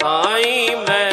ਸਾਈ ਮੈਂ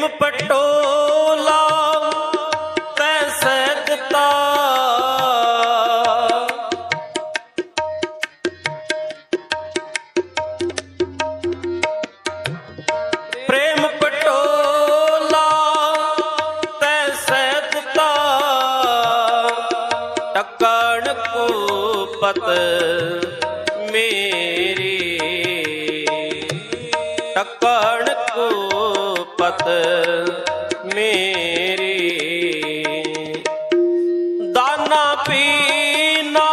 ਪ੍ਰੇਮ ਪਟੋਲਾ ਤੈ ਸਹਿਜਤਾ ਪ੍ਰੇਮ ਪਟੋਲਾ ਤੈ ਸਹਿਜਤਾ ਟੱਕਣ ਕੋ ਪਤ ਮੇ ਟਕਣ ਕੋ ਪਤ ਮੇਰੀ। ਦਾਨਾ ਪੀਨਾ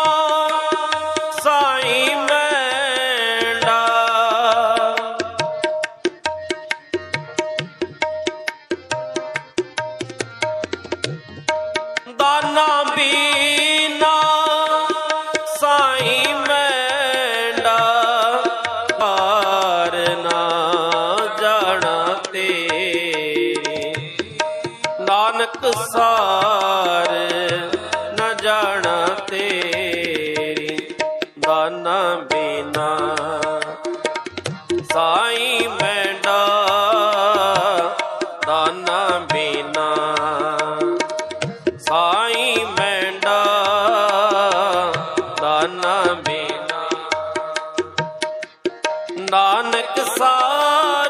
ਸਾਈ ਮੈਂਡਾ। ਦਾਨਾ ਪੀਨਾ ਸਾਈ ਮੈਂਡਾ। ਪਾਰਨਾ ਨਾਨਕ ਸਾਰ ਨ ਜਾਣਾ ਤੇਰੀ ਦਾਨਾ ਬੀਨਾ। ਸਾਈ ਮੈਂਡਾ ਦਾਨਾ ਬੀਨਾ। ਸਾਈ ਮੈਂਡਾ ਦਾਨਾ ਬਿਨਾ। ਨਾਨਕ ਸਾਰ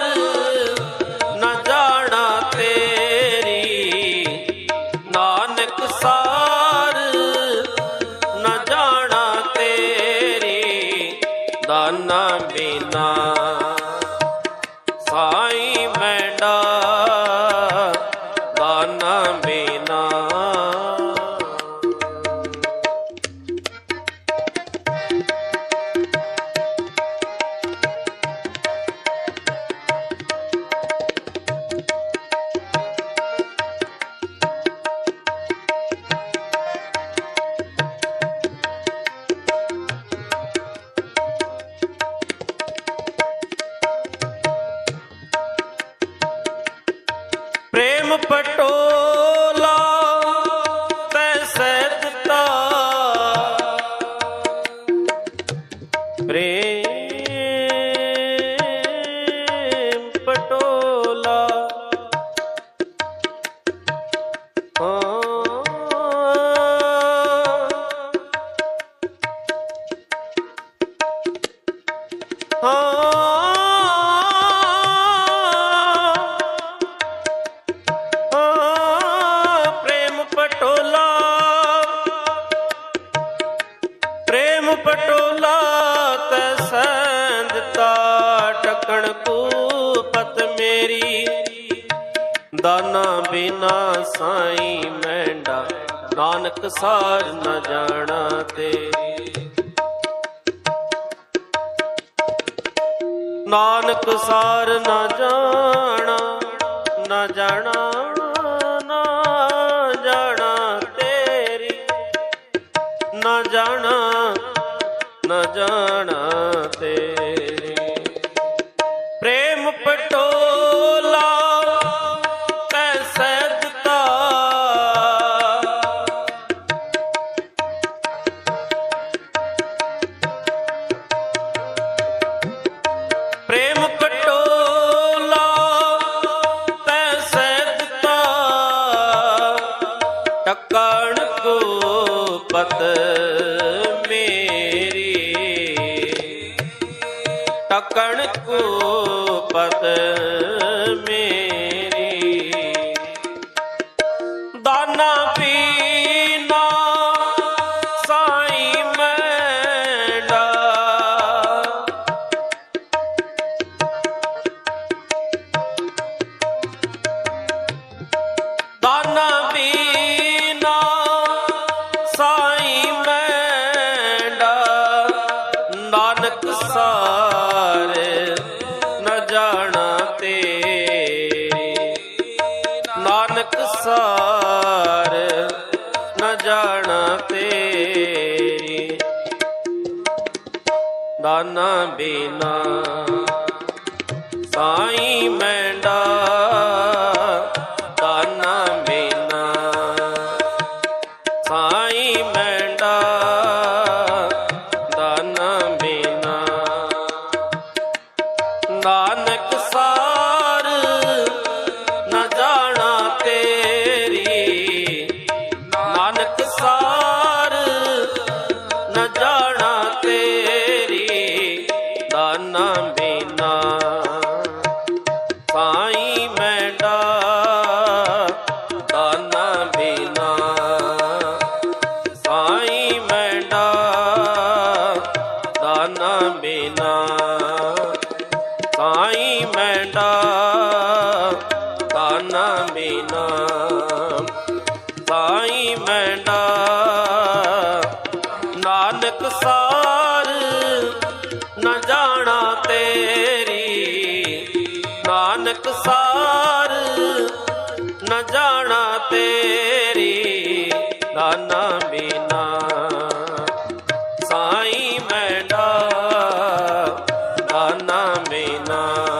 ਦਾਨਾ ਬੀਨਾ ਸਾਈ ਪਟੋਲਾ ਤੈ ਸੰਦਤਾ ਟਕਣ ਕੂਪਤ ਮੇਰੀ। ਦਾਨਾ ਬਿਨਾ ਸਾਈ ਮੈਂਡਾ, ਨਾਨਕ ਸਾਰ ਨ ਜਾਣਾ ਤੇਰੀ। ਨਾਨਕ ਸਾਰ ਨਾ ਜਾਣਾ ਨਾ ਜਾਣਾ ਨਾ ਜਾਣਾ ਤੇਰੀ। ਨਾ ਜਾਣਾ ਨ ਜਾਣਾ ਤੇਰੇ। ਪ੍ਰੇਮ ਪਟੋਲਾ ਪੈਸੇ ਦਿੱਤਾ। ਪ੍ਰੇਮ ਪਟੋਲਾ ਪੈਸੇ ਦਿੱਤਾ। ਟੱਕਣ ਕੋ ਪਤ ਟਕਣ ਕੋ ਪਤ ਮੇਰੀ। ਦਾਨਾ ਪੀ ਨਾਨਕ ਸਾਰ ਨ ਜਾਣਾ ਤੇਰੀ। ਦਾਨਾ ਬੀਨਾ ਸਾਈ ਮੈਂਡਾ ਸਾਈ ਮੈਂਡਾ ਦਾਨਾ ਬੀਨਾ। ਸਾਈ ਮੈਂਡਾ ਦਾਨਾ ਬੀਨਾ। ਸਾਈ ਮੈਂਡਾ ਨਾਨਕ ਸਾਰ ਨਾ ਜਾਣਾ ਤੇਰੀ ਨਾਨਾ ਮੀਨਾ। ਸਾਈ ਮੈਡਾ ਨਾਨਾ ਮੀਨਾ।